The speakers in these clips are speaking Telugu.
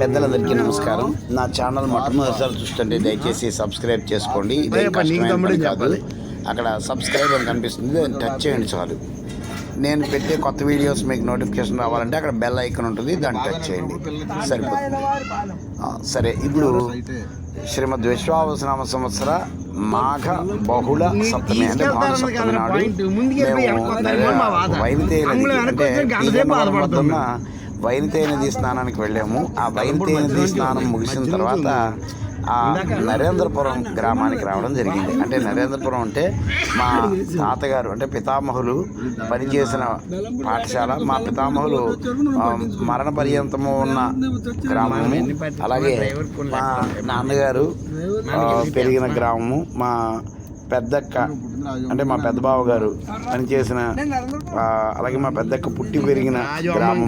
పెద్దలందరికీ నమస్కారం. నా ఛానల్ మొట్టమొదటిసారి చూస్తుంటే దయచేసి సబ్స్క్రైబ్ చేసుకోండి. కాదు. అక్కడ సబ్స్క్రైబ్ అని కనిపిస్తుంది. దాన్ని టచ్ చేయండి చాలు. నేను పెట్టే కొత్త వీడియోస్ మీకు నోటిఫికేషన్ రావాలంటే అక్కడ బెల్ ఐకాన్ ఉంటుంది. దాన్ని టచ్ చేయండి. సరిపోతుంది. సరే ఇప్పుడు శ్రీమద్ విశ్వావసనామ సంవత్సర మాఘ బహుళ సప్తమి అంటే మాఘ సప్తమి నాడు మేము నదికి అంటే ఈగనవరం వద్ద ఉన్న వైరితేయ నది స్నానానికి వెళ్ళాము. ఆ వైరితేయ నది స్నానం ముగిసిన తర్వాత ఆ నరేంద్రపురం గ్రామానికి రావడం జరిగింది. అంటే నరేంద్రపురం అంటే మా తాతగారు అంటే పితామహులు పనిచేసిన పాఠశాల. మా పితామహులు మరణ పర్యంతము ఉన్న గ్రామము. అలాగే మా నాన్నగారు పెరిగిన గ్రామము. మా పెద్దక్క అంటే మా పెద్ద బావ గారు పనిచేసిన అలాగే మా పెద్దక్క పుట్టి పెరిగిన గ్రామము.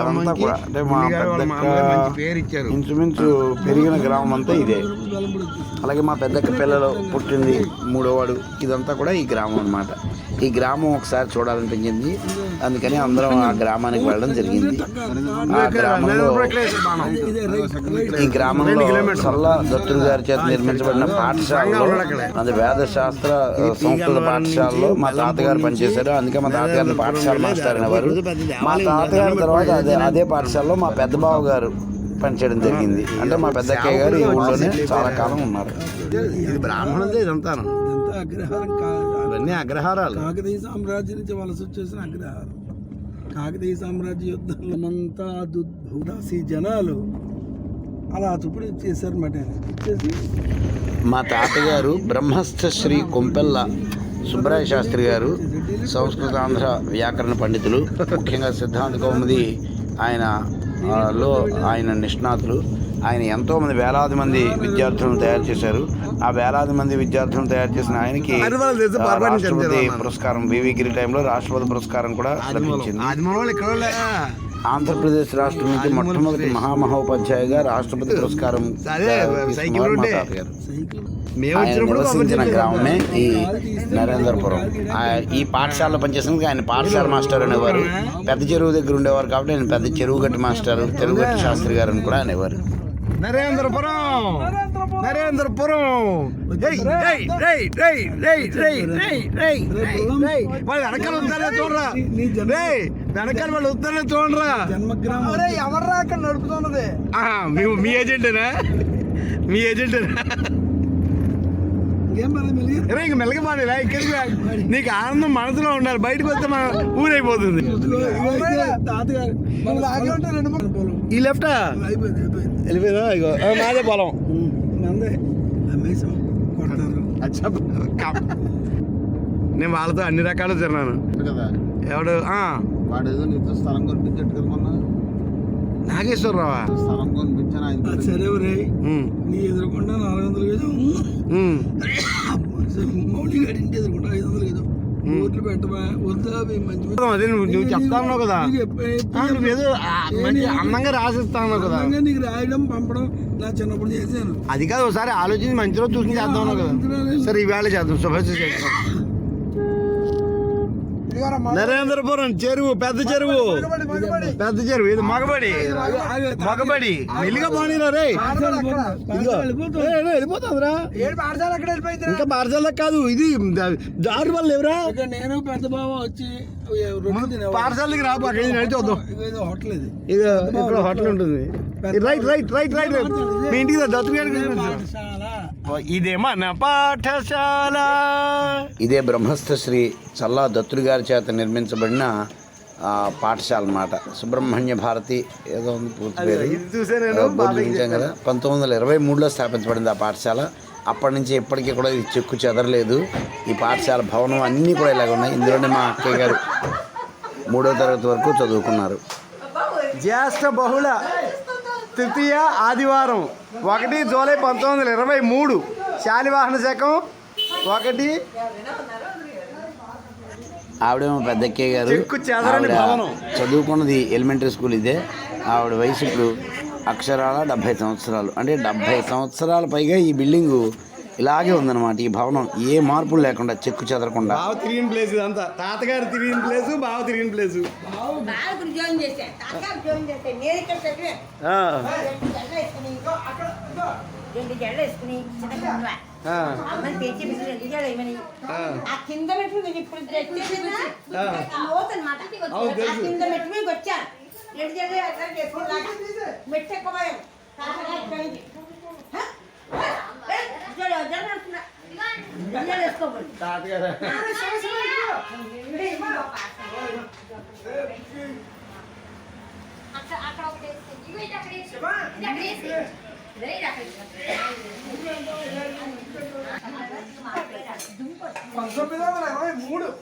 అదంతా కూడా అంటే మా పెద్దక్క ఇంచుమించు పెరిగిన గ్రామం అంతా ఇదే అలాగే మా పెద్దక్క పిల్లలు పుట్టింది మూడోవాడు. ఇదంతా కూడా ఈ గ్రామం అన్నమాట. ఈ గ్రామం ఒకసారి చూడాలనిపించింది. అందుకని అందరం ఆ గ్రామానికి వెళ్ళడం జరిగింది. ఆ గ్రామంలో ఈ గ్రామంలో సల్లా దత్తులు గారి చేత నిర్మించబడిన పాఠశాలలో అది వేద శాస్త్ర సంస్కృత పాఠశాలలో మా తాతగారు పనిచేశారు. అందుకే మా తాతగారిని పాఠశాల మాస్టర్ అనేవారు మా తాతగారి తర్వాత అదే అదే పాఠశాలలో మా పెద్ద బావ గారు పనిచేయడం జరిగింది. అంటే మా పెద్ద అక్కయ్య గారు ఈ ఊళ్ళోనే చాలా కాలం ఉన్నారు. ఇది బ్రాహ్మణులదే ఇదంతా అగ్రహారం కాదు అగ్రహారాలు. కాకతీయ సామ్రాజ్యం నుంచి వలస వచ్చేసిన అగ్రహారం. కాకతీయ సామ్రాజ్య యుద్ధంతా దుద్భూదాసి జనాలు అలా తుప్పుడు ఇచ్చేసారు మాట ఇచ్చేసి మా తాతగారు బ్రహ్మస్థ శ్రీ కొంపెల్ల సుబ్బరాయ శాస్త్రి గారు సంస్కృత ఆంధ్ర వ్యాకరణ పండితులు ముఖ్యంగా సిద్ధాంత కౌముది ఆయన లో ఆయన నిష్ణాతులు. ఆయన ఎంతో మంది వేలాది మంది విద్యార్థులను తయారు చేశారు. ఆ వేలాది మంది విద్యార్థులను తయారు చేసిన ఆయనకి రాష్ట్రపతి పురస్కారం వివి గిరి టైంలో రాష్ట్రపతి పురస్కారం కూడా లభించింది. ఆంధ్రప్రదేశ్ రాష్ట్రం నుంచి మొట్టమొదటి మహామహోపాధ్యాయుగా రాష్ట్రపతి పురస్కారం నివసించిన గ్రామమే ఈ నరేంద్రపురం. ఈ పాఠశాలలో పనిచేసినందుకు ఆయన పాఠశాల మాస్టర్ అనేవారు. పెద్ద చెరువు దగ్గర ఉండేవారు కాబట్టి ఆయన పెద్ద చెరువు గట్టి మాస్టర్ తెలుగు గట్టి శాస్త్రి గారు అని కూడా అనేవారు. నరేంద్రపురం నరేంద్రపురం వాళ్ళు వెనకాల వస్తారే చూడరా వెనకాల వాళ్ళు వస్తారే చూడరా ఎవర్రా అక్కడ నడుపుతున్నది మీ ఏజెంటేనా మీ ఏజెంటేనా నీకు ఆనందం మనసులో ఉండాలి బయటకు వస్తే మన ఊరైపోతుంది. ఈ లెఫ్ట్ మాదే నాదే పొలం నేను వాళ్ళతో అన్ని రకాలు తిన్నాను. ఎవడు? వాడు ఏదో నీతో స్థలం కొనిపించట్టు కదా నాగేశ్వరరావా? నీ ఎదురుకుండా నాలుగు వందలు గజం ఉమ్. మౌలి గారి ఇంటి ఎదురుకుండా ఐదు వందలు ఓట్లు వద్దా? మంచి అదే నువ్వు నువ్వు చెప్తా ఉన్నావు కదా. నువ్వేదో మంచి అందంగా రాసిస్తా ఉన్నావు కదా. నీకు రాయడం పంపడం నా చిన్నప్పుడు చేశాను. అది కాదు ఒకసారి ఆలోచించి మంచి రోజు చూసి చేద్దాం కదా. సరే ఈవేళ చేద్దాం. చేద్దాం నరేంద్రపురం చెరువు పెద్ద చెరువు. పెద్ద చెరువు ఇది మగబడి. మగబడి. మెల్లిగా బాణీరా రే. వెళ్ళిపోతుందిరా. ఇంకా పాఠశాల కాదు ఇది దారి వల్ల ఎవరా? నేను పెద్ద బావ వచ్చి. పాఠశాలకి రాబో అక్కడి నడిచి వద్దాం. హోటల్ ఇది. ఇక్కడ హోటల్ ఉంటుంది. రైట్ రైట్ రైట్ రైట్ మీ ఇంటికి దత్తగారికి పాఠశాల ఇదేమా నా పాఠశాల ఇదే బ్రహ్మస్థ శ్రీ చల్లా దత్తుడి గారి చేత నిర్మించబడిన ఆ, పాఠశాల అన్నమాట సుబ్రహ్మణ్య భారతి ఏదో ఉంది పూర్తి పేరు ఇది బోర్డు కదా పంతొమ్మిది వందల ఇరవై మూడులో స్థాపించబడింది ఆ పాఠశాల అప్పటి నుంచి ఇప్పటికీ కూడా ఇది చెక్కు చెదరలేదు ఈ పాఠశాల భవనం అన్నీ కూడా ఇలాగ ఉన్నాయి ఇందులోనే మా అక్కయ్య గారు మూడో తరగతి వరకు చదువుకున్నారు జ్యేష్ఠ బహుళ తృతీయ ఆదివారం. ఒకటి జూలై పంతొమ్మిది వందల ఇరవై మూడు. శాలివాహన శకం. ఒకటి ఆవిడేమో పెద్ద అక్కయ్య గారు. ఆవిడ. చదువుకున్నది ఎలిమెంటరీ స్కూల్ ఇదే. ఆవిడ వయసు ఇప్పుడు అక్షరాల డెబ్భై సంవత్సరాలు. అంటే డెబ్భై సంవత్సరాల పైగా ఈ బిల్డింగు ఇలాగే ఉందన్నమాట ఈ భవనం. ఏ మార్పులు లేకుండా చెక్కు చెదరకుండా. బావ తిరిగిన ప్లేస్ ఇదంతా. తాతగారు తిరిగిన ప్లేస్ బావ తిరిగిన ప్లేస్ రెండు జెండా వేసుకుని రెండు జెండా వేసుకుని చిన్న గుండ్రా. అమ్మని తెచ్చి పిలిచి రెండు జెండా వేయమని. ఆ. కింద మెట్టు మీద ఇప్పుడు తెచ్చేసిందా లోతనమాట అవును, తెలుసు. ఆ కింద మెట్టు మీద వచ్చాను రెండు జెండా ఎక్కడ చేసుకున్నాక మెట్టు ఎక్కబోయాం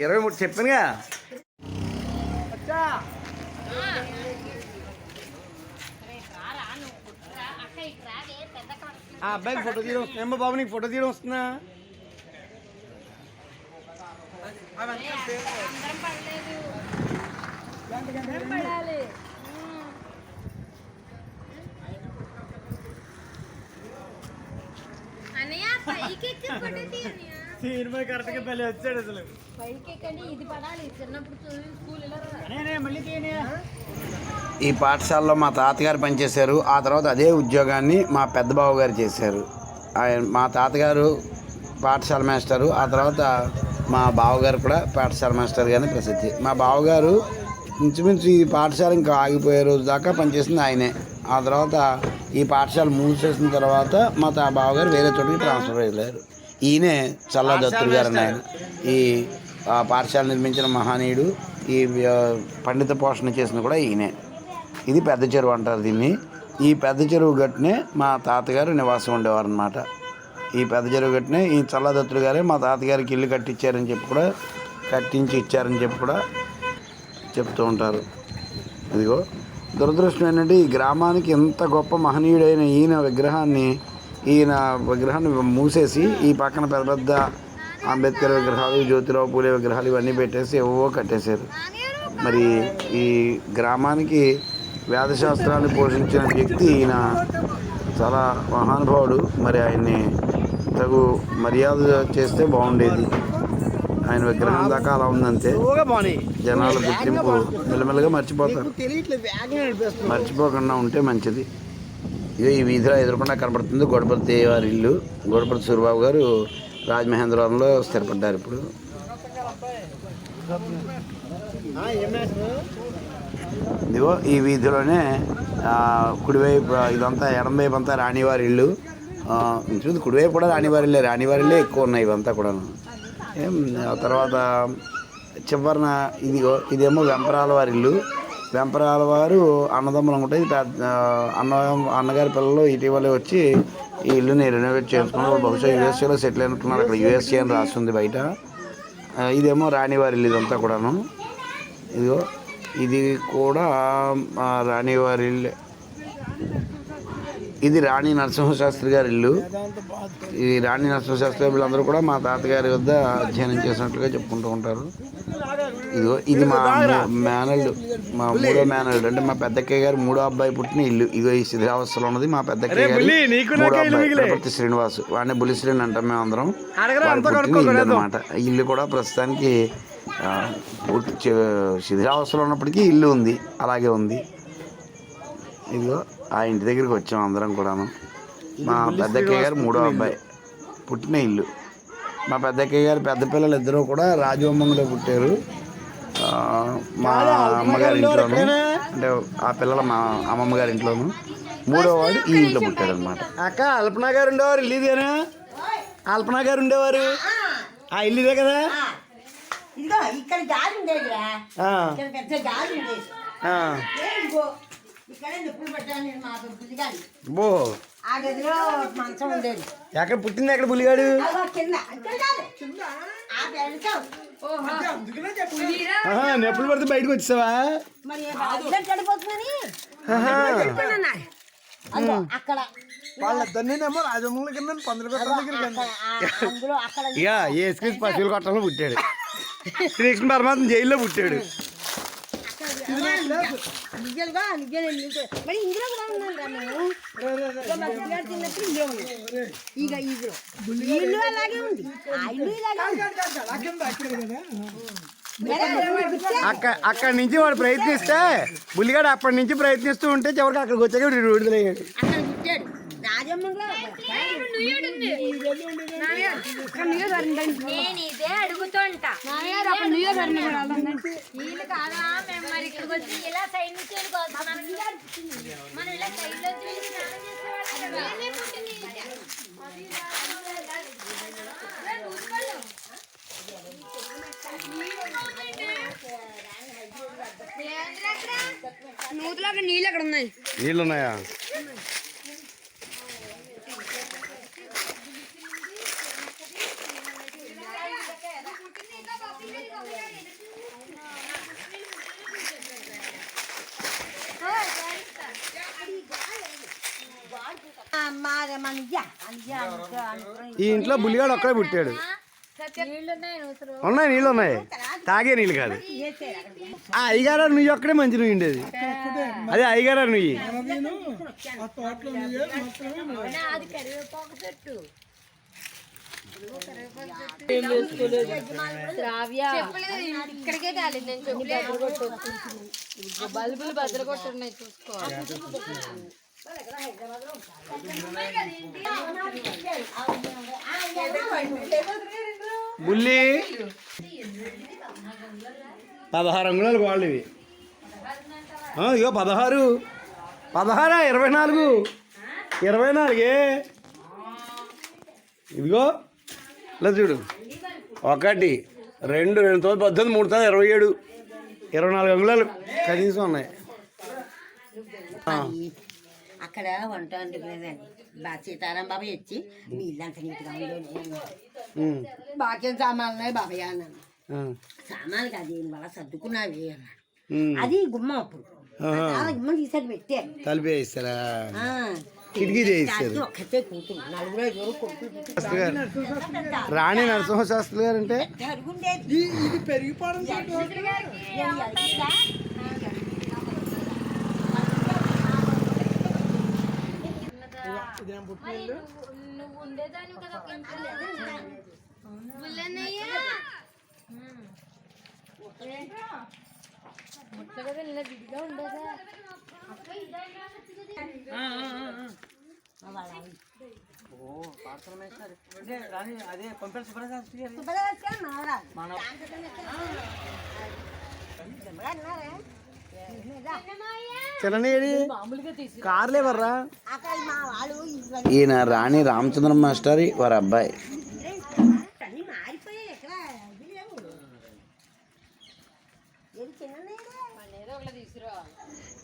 ఇరవై మూడు చెప్పానుగా రారా నువ్వు రా, అక్క ఇటు రాదే పెద్ద కాడ ఆ అబ్బాయికి ఫోటో తీయడం వస్తుంది. బాబు నీకు ఫోటో తీయడం వస్తుందా? సినిమా కరెక్ట్గా పెళ్ళి వచ్చాడు అసలు. పైకి ఎక్కండి ఇది పడాలి. చిన్నప్పుడు స్కూల్ ఇలా మళ్ళీ ఈ పాఠశాలలో మా తాతగారు పనిచేశారు. ఆ తర్వాత అదే ఉద్యోగాన్ని మా పెద్ద బావగారు చేశారు. ఆయన మా తాతగారు పాఠశాల మాస్టరు. ఆ తర్వాత మా బావగారు కూడా పాఠశాల మాస్టర్గానే ప్రసిద్ధి. మా బావగారు ఇంచుమించు ఈ పాఠశాల ఇంకా ఆగిపోయే రోజు దాకా పనిచేసింది ఆయనే. ఆ తర్వాత ఈ పాఠశాల మూసేసిన తర్వాత మా తా బావగారు వేరే చోటికి ట్రాన్స్ఫర్ అయ్యారు. ఈయనే చల్లా దత్తుడు గారు ఆయన. ఈ పాఠశాల నిర్మించిన మహనీయుడు ఈ పండిత పోషణ చేసిన కూడా ఈయనే. ఇది పెద్ద చెరువు అంటారు దీన్ని. ఈ పెద్ద చెరువు గట్టునే మా తాతగారు నివాసం ఉండేవారు అనమాట ఈ పెద్ద చెరువు గట్టునే ఈ చల్లదత్తుడు గారే మా తాతగారికి ఇల్లు కట్టించారని చెప్పి కూడా కట్టించి ఇచ్చారని చెప్పి కూడా చెప్తూ ఉంటారు. ఇదిగో దురదృష్టం ఏంటంటే ఈ గ్రామానికి ఎంత గొప్ప మహనీయుడైన ఈయన విగ్రహాన్ని ఈయన విగ్రహాన్ని మూసేసి ఈ పక్కన పెద్ద పెద్ద అంబేద్కర్ విగ్రహాలు జ్యోతిరావు పూలే విగ్రహాలు ఇవన్నీ పెట్టేసి ఏవో కట్టేశారు. మరి ఈ గ్రామానికి వేదశాస్త్రాన్ని పోషించిన వ్యక్తి ఈయన చాలా మహానుభావుడు. మరి ఆయన్ని తగు మర్యాద చేస్తే బాగుండేది. ఆయన విగ్రహం దాకా అలా ఉందంతే. జనాల గుర్తింపు మెల్లమెల్లగా మర్చిపోతారు. మర్చిపోకుండా ఉంటే మంచిది. ఇదే ఈ వీధిలో ఎదురుకుండా కనబడుతుంది గొడపతి వారి ఇల్లు. గొడపతి సూర్యబాబు గారు రాజమహేంద్రవరంలో స్థిరపడ్డారు ఇప్పుడు. ఇదిగో ఈ వీధిలోనే కుడివైపు ఇదంతా ఎడమవైపు అంతా రాణివారి ఇల్లు. చూసి కుడివైపు కూడా రాణివారి ఇల్లే ఎక్కువ ఉన్నాయి ఇవంతా కూడాను. తర్వాత చివరిన ఇదిగో ఇదేమో వెంపరాల వారి ఇల్లు. వెంపరాల వారు అన్నదమ్ములు అనుకుంటే పెద్ద అన్న అన్నగారి పిల్లలు ఇటీవలే వచ్చి ఈ ఇల్లుని రెనోవేట్ చేసుకున్నారు. బహుశా యూఎస్ఏలో సెటిల్ అయినట్టున్నారు. అక్కడ యూఎస్ఏ అని రాస్తుంది బయట. ఇదేమో రాణివారి ఇల్లు ఇదంతా కూడాను. ఇదిగో ఇది కూడా ఆ, రాణివారి ఇల్లు. ఇది రాణి నరసింహశాస్త్రి గారి ఇల్లు. ఈ రాణి నరసింహశాస్త్రి వీళ్ళందరూ కూడా మా తాతగారి వద్ద అధ్యయనం చేసినట్లుగా చెప్పుకుంటూ ఉంటారు. ఇదిగో ఇది మా మేనల్డ్ మా మూడో మేనల్డ్ అంటే మా పెద్దక్కయ్య గారు మూడో అబ్బాయి పుట్టిన ఇల్లు. ఇదిగో ఈ శిథిరావస్థలో ఉన్నది మా పెద్దక్కయ్య గారి మూడో అబ్బాయి. తిరుపతి శ్రీనివాస్. వాడిని బుల్లి శ్రీని అంటాం మేము అందరం. అనమాట ఇల్లు కూడా ప్రస్తుతానికి పూర్తి శిథిరావస్థలో ఉన్నప్పటికీ ఇల్లు ఉంది అలాగే ఉంది. ఇదిగో ఆ ఇంటి దగ్గరికి వచ్చాం అందరం కూడాను. మా పెద్దక్కయ్య గారు మూడో అబ్బాయి. పుట్టిన ఇల్లు. మా పెద్దక్కయ్య గారు పెద్ద పిల్లలు ఇద్దరు కూడా రాజవంశంలో పుట్టారు. ఆ, మా అమ్మగారి ఇంట్లోను. అంటే ఆ పిల్లల మా అమ్మమ్మ గారి ఇంట్లోను. మూడో వాడు ఈ ఇంట్లో పుట్టాడు అనమాట అక్క అల్పనా గారు ఉండేవారు ఇల్లు ఇదేనా? అల్పనా గారు ఉండేవారు? ఆ. ఇల్లు ఇదే కదా? ఇదిగో ఇక్కడ గాలి ఉండేదిరా. ఇక్కడ పెద్ద గాలి ఉండేది. ఆ. ఏ ఇదిగో ఇక్కడే నిప్పులు పెట్టాను నేను మా బుద్ధిగాని బో. ఆ గదిలో మంచం ఉండేది. ఎక్కడ పుట్టింది ఎక్కడ పులిగాడు? అదో కింద. ఇక్కడ కాదు. కింద ఆ పెడతాం ఆహా, నొప్పులు పడితే బయటకు వచ్చావా మరి. అదిగో అక్కడ. వాళ్ళిద్దరినేమో రాజమూల కింద పందులు అందులో అక్కడ ఇక ఏసుక్రీస్తు పశువుల కొట్టంలో పుట్టాడు. శ్రీకృష్ణ పరమాత్మ జైల్లో పుట్టాడు నిజంగా నిజంగా నిజంగా మరి ఇందులో కూడా ఉన్నాను రా నేను ఇదిగో మా పిల్లగాడు చిన్నప్పుడు ఇల్లే ఉంది ఇక ఇదిలో ఈ ఇల్లు అలాగే ఉంది ఆ ఇల్లు ఇలాగే ఉంది అక్క అక్కడి నుంచి వాడు ప్రయత్నిస్తే బుల్లిగాడు అప్పటి నుంచి ప్రయత్నిస్తూ ఉంటే చివరికి అక్కడికి వచ్చాక వీడు విడుదలయ్యాడు అక్కడ నేను ఇదే అడుగుతుంటా. వీళ్ళు కాదా? మేము మరి ఇక్కడికి వచ్చి ఇలా సైడ్ నుంచి మనం ఇలా సైడ్లో నీళ్ళు అక్కడ ఉన్నాయి. నీళ్ళు ఉన్నాయా మాదే మన ఇయ్య అనియ్య అనుకో అనుకో ఈ ఇంట్లో బుల్లిగాడు ఒక్కడే పుట్టాడు. ఉన్నాయి నీళ్ళు ఉన్నాయి. తాగే నీళ్ళు కాదు. ఆ అయ్యగారు నువ్వు ఒక్కడే మంచి నువ్వు ఉండేది. అదే అయ్యగారు నువ్వు ఇక్కడికే కాలేదు నేను బల్బులు బద్దలు కొట్టున్నాయి చూసుకో. బుల్లి. పదహారు అంగుళాలు వాళ్ళు ఇవి ఇగో పదహారు. పదహారా ఇరవై నాలుగు. ఇరవై నాలుగే. ఇదిగో లేదు చూడు. ఒకటి రెండు రెండు తొమ్మిది పద్దెనిమిది మూడు తొమ్మిది ఇరవై ఏడు. ఇరవై నాలుగు అంగుళాలు కనీసం ఉన్నాయి. ఆ, అక్కడ వంట వండుకునేదండి బా సీతారాం బాబాయ్ వచ్చి మీ ఇల్లు అంత నీట్గా ఉందో ఉమ్, బాక్యం సామాన్లు ఉన్నాయి బాబాయ్ అన్నాను సామాన్లు కాదు దీని వల్ల సర్దుకున్నావి అన్నాడు. అది గుమ్మం అప్పుడు. గుమ్మం తీసాడు పెట్టారు. తలిపే కిటికీ చేయిస్తారు. గారు. రాణి నరసింహ శాస్త్రి గారు అంటే ఇది పెరిగిపోవడం మరి నువ్వు నువ్వు ఉండేదాన్ని కదా ఇంట్లో ఇలా విడిగా ఉండేదా అక్క ఇదైనా చిన్నది కార్లే వర్రా మా వాళ్ళు ఇవన్నీ ఈయన రాణి రామచంద్రం మాస్టర్ వారి అబ్బాయి.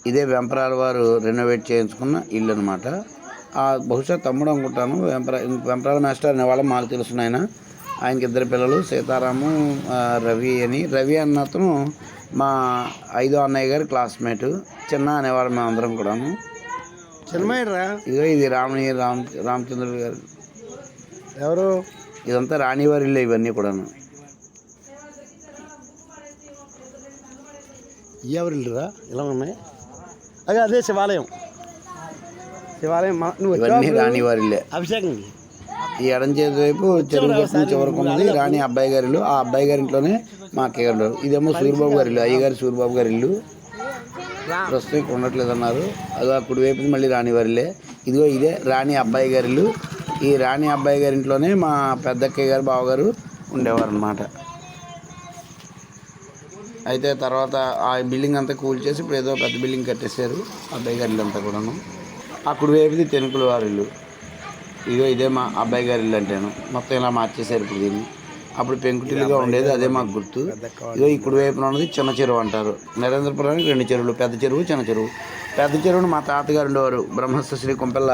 ఇది వెంపరాల వారు రెనోవేట్ చేయించుకున్న ఇల్లు అనమాట బహుశా తమ్ముడు అనుకుంటాను వెంపర వెంపరాల మాస్టర్ అనే వాళ్ళ మాకు తెలుసు ఆయన ఆయనకి ఇద్దరు పిల్లలు సీతారాము రవి అని. రవి అన్న అతను మా ఐదో అన్నయ్య గారి క్లాస్మేట్. చిన్న అనేవాడు మేము అందరం కూడాను. చిన్నమాయరా ఇదిగో ఇది రామణి రామ్ రామచంద్రుడు గారు. ఎవరు? ఇదంతా రాణివారి ఇల్లు ఇవన్నీ కూడాను. ఎవరు ఇల్లురా ఇలా ఉన్నాయి. అదే అదే శివాలయం. శివాలయం నువ్వు ఇవన్నీ? రాణివారి ఇల్లే అభిషేకం. ఈ ఎడం చేతి వైపు చెరువు గట్టు చివరకు ఉన్నది రాణి అబ్బాయి గారి ఇల్లు ఆ అబ్బాయి గారి ఇంట్లోనే మా ఉన్నారు. ఇదేమో సూర్యబాబు గారి ఇల్లు. అయ్యగారి సూర్యబాబు గారి ఇల్లు. ప్రస్తుతం ఇక్కడ ఉండట్లేదు అన్నారు అది అప్పుడు వైపు మళ్ళీ రాణి వారిలే ఇదిగో ఇదే రాణి అబ్బాయి గారి ఇల్లు ఈ రాణి అబ్బాయి గారి ఇంట్లోనే మా పెద్దక్కయ్య గారు బావగారు ఉండేవారు అనమాట అయితే తర్వాత ఆ బిల్డింగ్ అంతా కూల్ చేసి ఇప్పుడు ఏదో పెద్ద బిల్డింగ్ కట్టేశారు అబ్బాయి గారి ఇల్లు అంతా కూడాను అప్పుడు వైపుది తెనుకుల వారి ఇల్లు ఇగో ఇదే మా అబ్బాయి గారి ఇల్లు అంటాను. మొత్తం ఇలా మార్చేశారు ఇప్పుడు దీన్ని. అప్పుడు పెంకుటిల్లుగా ఉండేది అదే మాకు గుర్తు. ఇదో ఇప్పుడు వైపున ఉన్నది చిన్న చెరువు అంటారు. నరేంద్రపురానికి రెండు చెరువులు పెద్ద చెరువు చిన్న చెరువు. పెద్ద చెరువును మా తాతగారు ఉండేవారు బ్రహ్మస్థ శ్రీ కొంపెల్ల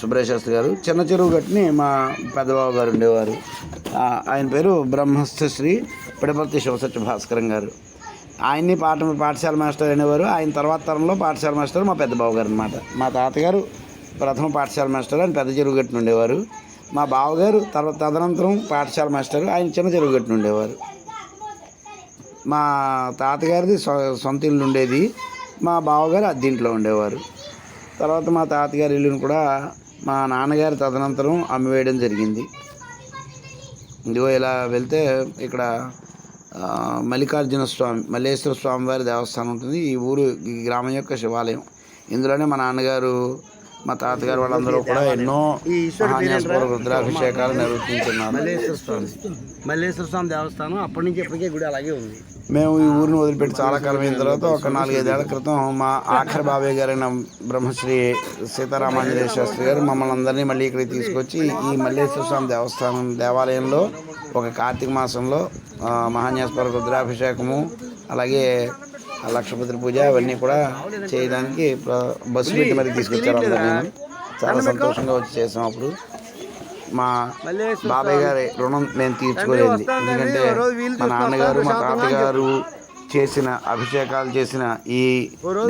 సుబ్రహ్మశాస్త్రి గారు. చిన్న చెరువు గట్టిని మా పెద్దబాబు గారు ఉండేవారు. ఆయన పేరు బ్రహ్మస్థ శ్రీ పిడపర్తి శివసత్య భాస్కరం గారు. ఆయన్ని పాఠ పాఠశాల మాస్టర్ అనేవారు. ఆయన తర్వాత తరంలో పాఠశాల మాస్టర్ మా పెద్దబాబు గారు అనమాట మా తాతగారు ప్రథమ పాఠశాల మాస్టర్ ఆయన పెద్ద చెరువుగట్టు ఉండేవారు. మా బావగారు తర్వాత తదనంతరం పాఠశాల మాస్టర్ ఆయన చిన్న చెరువుగట్టు ఉండేవారు. మా తాతగారిది సొ- సొంత ఇల్లు ఉండేది. మా బావగారు అద్దీంట్లో ఉండేవారు. తర్వాత మా తాతగారి ఇల్లును కూడా మా నాన్నగారి తదనంతరం అమ్మివేయడం జరిగింది. ఇదిగో ఇలా వెళ్తే ఇక్కడ మల్లికార్జున స్వామి మల్లేశ్వర స్వామివారి దేవస్థానం ఉంటుంది. ఈ ఊరు ఈ గ్రామం యొక్క శివాలయం. ఇందులోనే మా నాన్నగారు మా తాతగారు వాళ్ళందరూ కూడా ఎన్నో? మహాన్యాసపూర్వక రుద్రాభిషేకాలు నిర్వర్తించున్నారు మల్లేశ్వర స్వామి. మల్లేశ్వర స్వామి దేవస్థానం అప్పటి నుంచి ఎప్పటికే గుడి అలాగే ఉంది. మేము ఈ ఊరిని వదిలిపెట్టి చాలా కాలం అయిన తర్వాత ఒక నాలుగైదేళ్ళ క్రితం మా ఆఖరి బాబాయ్ గారైన బ్రహ్మశ్రీ సీతారామాంజనేయ శాస్త్రి గారు మమ్మల్ని అందరినీ మళ్ళీ ఇక్కడికి తీసుకొచ్చి ఈ మల్లేశ్వర స్వామి దేవస్థానం దేవాలయంలో ఒక కార్తీక మాసంలో ఆ, మహాన్యాసపర రుద్రాభిషేకము అలాగే లక్షపతి పూజ అవన్నీ కూడా చేయడానికి బస్సు పెట్టి మరి తీసుకొచ్చారు అందరినీ చాలా సంతోషంగా వచ్చి చేసాం అప్పుడు. మా బాబాయ్ గారి రుణం మేము తీర్చుకోలేదు. ఎందుకంటే మా నాన్నగారు మా తాతగారు చేసిన అభిషేకాలు చేసిన ఈ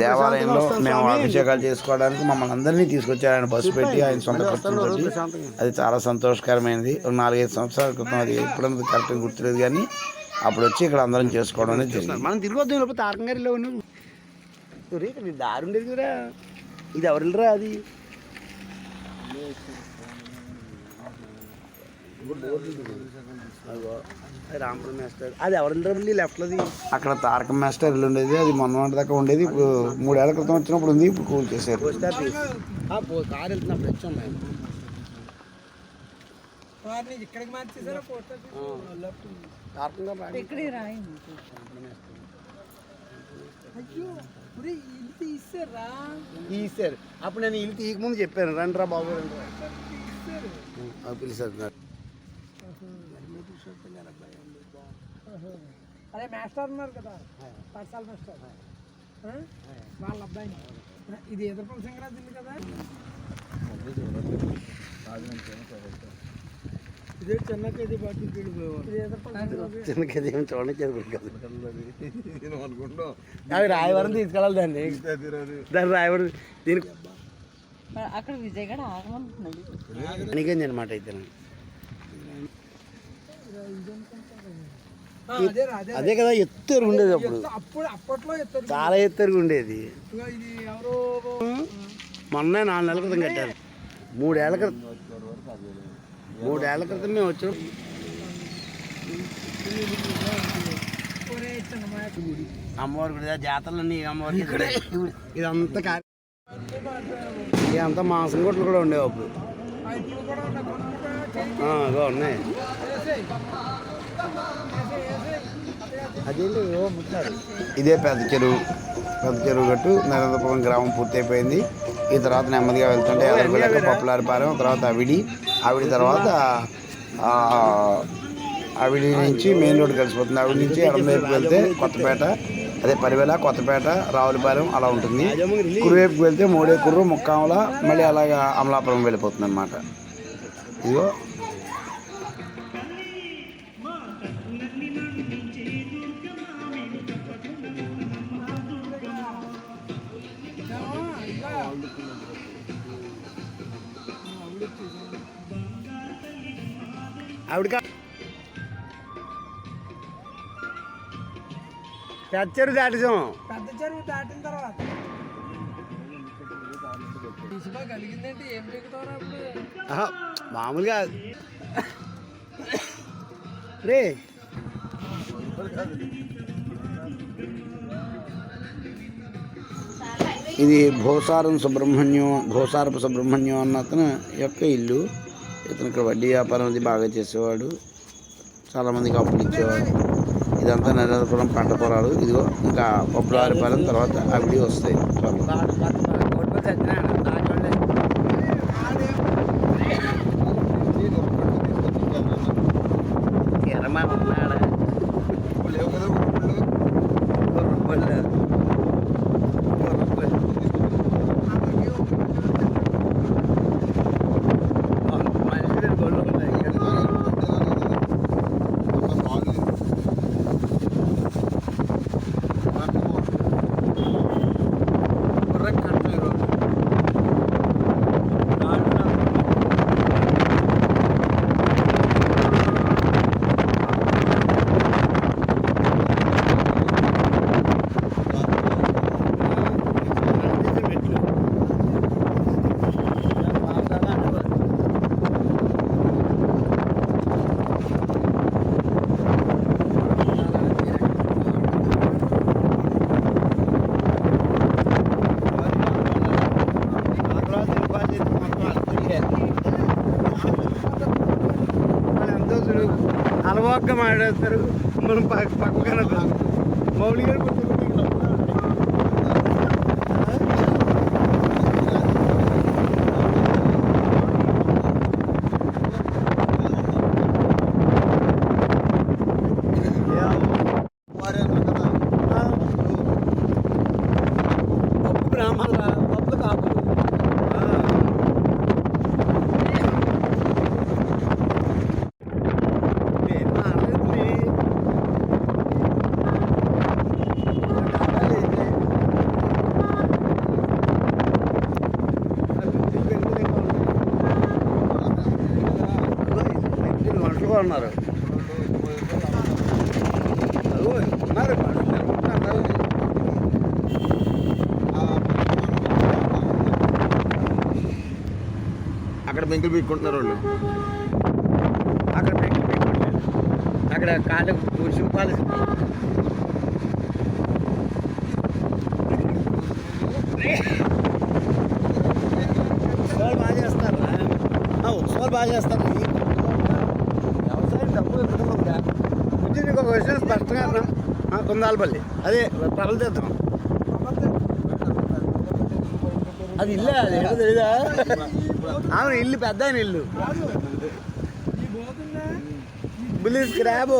దేవాలయంలో మేము అభిషేకాలు చేసుకోవడానికి మమ్మల్ని అందరినీ తీసుకొచ్చారు ఆయన బస్సు పెట్టి ఆయన సొంత ఖర్చుతోటి అది చాలా సంతోషకరమైనది. ఒక నాలుగైదు సంవత్సరాల క్రితం అది ఎప్పుడన్నది కరెక్ట్గా గుర్తులేదు కానీ అప్పుడు వచ్చి ఇక్కడ అందరం చేసుకోవడం అనేది జరిగింది. మనం తిరిగి వద్దాం లోపల తారకంగారిలో ఉన్నాం. ఇక్కడ దారి ఉండేది కదా ఇది అది? అదిగో, అది రామపురం మాస్టర్ అది మళ్ళీ లెఫ్ట్లోది అక్కడ తారక మాస్టర్ ఇల్లు ఉండేది. అది మొన్న దాకా ఉండేది. ఇప్పుడు మూడేళ్ళ క్రితం వచ్చినప్పుడు ఉంది. ఇప్పుడు కూల్ చేశారు. కారు వెళ్తున్నప్పుడు వచ్చి వారిని ఇక్కడికి మార్చేసారా లెఫ్ట్ తారకంగా బాగా అయ్యో ఒరే, ఇల్లు తీసారా తీసారు. అప్పుడు నేను ఇల్లు తీయకముందు చెప్పాను రండి రా బాబు రండి రా. పిలిచారు అదే మాస్టర్ ఉన్నారు కదా పాఠశాల మాస్టర్? వాళ్ళ అబ్బాయి ఇది ఎదుర్కొల సంక్రాంతి కదా? ఇదే వెళ్ళిపోయేవారు ఇది ఎదుర్కొల చిన్న ఏమి చూడండి అవి రాయవరం తీసుకెళ్ళాలి దాన్ని. దాన్ని రాయవరం దీనికి అక్కడ విజయగడ ఆగమంటున్నాడు. అనమాట అయితే అదే కదా ఎత్తరు ఉండేది అప్పుడు. అప్పుడు అప్పట్లో ఎత్తారు చాలా ఎత్తరుగా ఉండేది. ఇదిగో ఇది ఎవరో మొన్న నాలుగు నెలల క్రితం కట్టారు. మూడేళ్ళ క్రితం. మూడేళ్ళ క్రితం మేము వచ్చాం. అమ్మవారి గుడి జాతరలన్నీ అమ్మవారికి ఇక్కడే. ఇదంతా ఇదంతా మాంసం కొట్లు కూడా ఉండేవి అప్పుడు. ఉన్నాయి. అదేంటి? ఇదే పెద్ద చెరువు. పెద్ద చెరువు గట్టు నరేంద్రపురం గ్రామం పూర్తయిపోయింది. ఈ తర్వాత నెమ్మదిగా వెళ్తుంటే ఎలగొలక పప్పులారిపాలెం తర్వాత అవిడి. ఆవిడ తర్వాత ఆవిడ నుంచి మెయిన్ రోడ్ కలిసిపోతుంది. ఆవిడ నుంచి ఎడమవైపు వెళ్తే కొత్తపేట అదే పరివేల కొత్తపేట రావులపాలెం అలా ఉంటుంది. కురువైపుకి వెళ్తే మూడే కుర్రు ముక్కాముల మళ్ళీ అలాగా అమలాపురం వెళ్ళిపోతుంది అనమాట ఇదిగో. ఆవిడ కా- పెచ్చరు దాటిసాం. పెద్ద చెరువు దాటిన తర్వాత. మామూలుగా. రే. ఇది భోసారం సుబ్రహ్మణ్యం భోసారపు సుబ్రహ్మణ్యం అన్న అతను యొక్క ఇల్లు. ఇతను ఇక్కడ వడ్డీ వ్యాపారం అది బాగా చేసేవాడు. చాలామందికి అప్పులు ఇచ్చేవాడు. ఇదంతా నరేంద్రపురం పంట పొలాలు. ఇదిగో ఇంకా పప్పులారిపాలెం తర్వాత అవి వస్తాయి. అలవాగ్గా మాట్లాడేస్తారు మనం పక్క పక్కన మౌలి గారు మనుషులు ఉన్నారు. అదిగో, ఉన్నారు మనుషులు ఉన్నారు. అక్కడ బెంకులు పెట్టుకుంటున్నారు. వాళ్ళు అక్కడ పెట్టి పెట్టుకోలేదు అక్కడ కాళ్ళ సింపాలి ఉత్సవాలు బాగా చేస్తారు ఉత్సవాలు బాగా చేస్తారు ఈ వ్యవసాయం డబ్బు ఎదుగుతుందా కొంచెం నీకు ఒక విషయం స్పష్టంగా కుందాలపల్లి. అదే ప్రబలతీర్థం అది ఇల్లే అది తెలీదా? అవును ఇల్లు పెద్ద ఇల్లు. బుల్లి స్క్రాబ్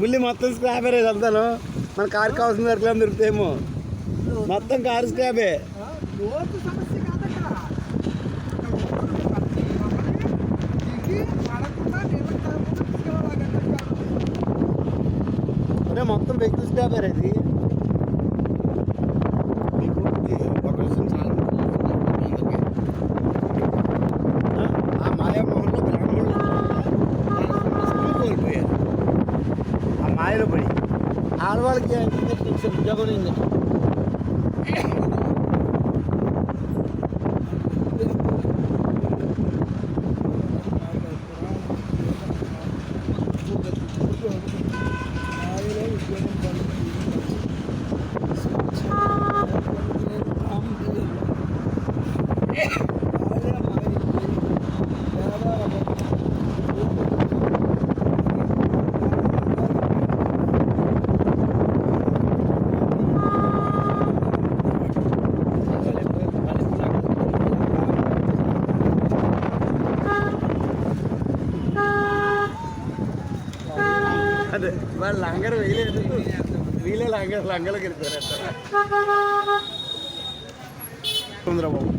బుల్లి మొత్తం స్క్రాబే రేది అంతాను మన కారు కావాల్సిన వరకు దొరుకుతాయేమో. మొత్తం కారు స్క్రాబే లోతు సమస్య కాదక్కడ దిగి పడకుండా నీళ్ళకి తాగకుండా తీసుకెళ్ళాలి అరే మొత్తం వెహికల్ స్క్రాబే రేది మీకు ఒక విషయం చాలా ఆ మాయామోహన్లో బ్రాహ్మణులు స్కూల్ కోల్పోయారు ఆ మాయలో పడి ఆడవాళ్ళకి ఉద్యోగం ఉంది ലങ്കർ വെയിലെടുത്തു വെയിലെ ലങ്കർ ലങ്കലൊക്കെ എടുത്തു തരാം ചന്ദ്രബാബു